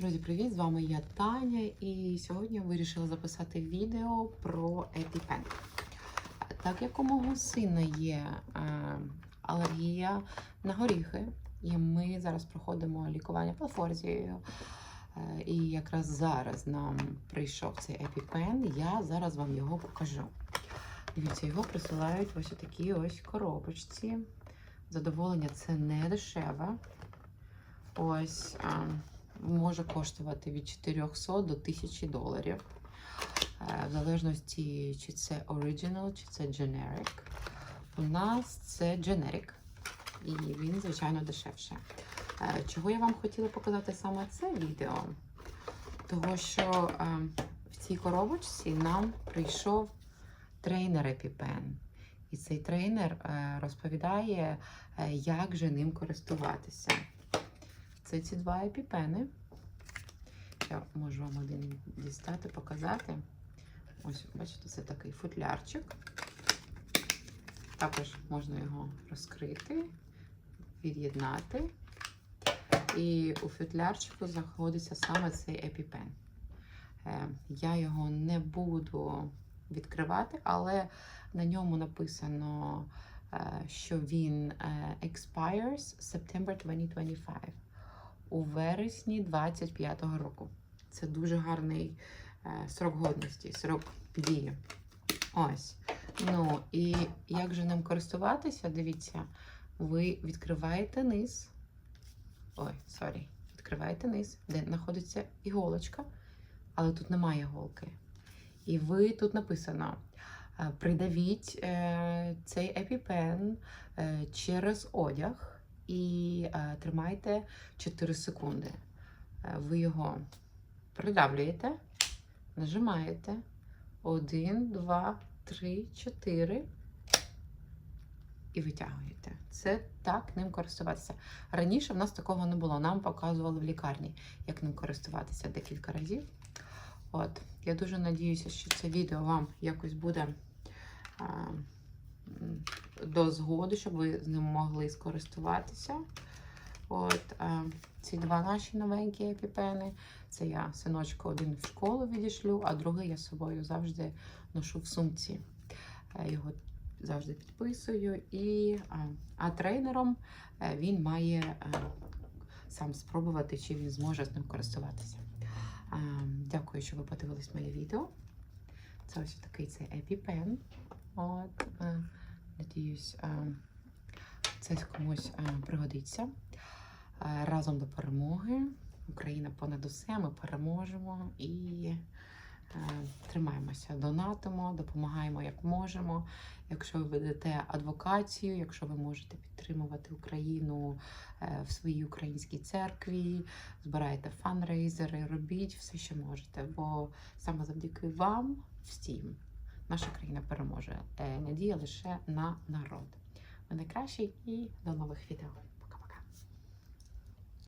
Друзі, привіт! З вами я Таня, і сьогодні я вирішила записати відео про EpiPen. Так як у мого сина є е, алергія на горіхи, і ми зараз проходимо лікування плафорзією. Е, і якраз зараз нам прийшов цей EpiPen, я зараз вам його покажу. Дивіться, його присилають ось у такій ось коробочці. Задоволення це не дешеве. Ось. А, може коштувати від 400 до 1000 доларів. Е, В залежності, чи це Original, чи це Generic. У нас це Generic. І він, звичайно, дешевше. Е, Чого я вам хотіла показати саме це відео? Того, що е, в цій коробочці нам прийшов тренер EpiPen. І цей тренер розповідає, як же ним користуватися. Це ці два епіпени. Я можу вам один дістати, показати. Ось, бачите, це такий футлярчик. Також можна його розкрити, від'єднати. І у футлярчику знаходиться саме цей епіпен. Е, Я його не буду відкривати, але на ньому написано, е, що він е, expires September 2025 у вересні 25-го року. Це дуже гарний е, срок годності, срок дії. Ось. Ну, і як же ним користуватися? Дивіться, ви відкриваєте низ. Ой, сорі, відкриваєте низ, де знаходиться іголочка, але тут немає іголки. І ви тут написано: е, придавіть е, цей епіпен е, через одяг і е, тримайте 4 секунди. Е, ви його придавлюєте, нажимаєте 1, 2, 3, 4 і витягуєте. Це так ним користуватися. Раніше в нас такого не було. Нам показували в лікарні, як ним користуватися декілька разів. От, я дуже надіюся, що це відео вам якось буде м, до згоди, щоб ви з ним могли скористуватися. От а, ці два наші новенькі епіпени. Це я синочку один в школу відішлю, а другий я з собою завжди ношу в сумці. Е, Його завжди підписую. І, а, а тренером е, він має е, сам спробувати, чи він зможе з ним користуватися. А, Дякую, що ви подивились моє відео. Це ось такий цей EpiPen. От, е, надіюсь, е, це комусь е, пригодиться. Е, Разом до перемоги. Україна понад усе, ми переможемо і тримаємося, донатимо, допомагаємо як можемо. Якщо ви ведете адвокацію, якщо ви можете підтримувати Україну в своїй українській церкві, збираєте фанрейзери, робіть все, що можете. Бо саме завдяки вам всім наша країна переможе. Е, Надія лише на народ. Ви найкращий і до нових відео.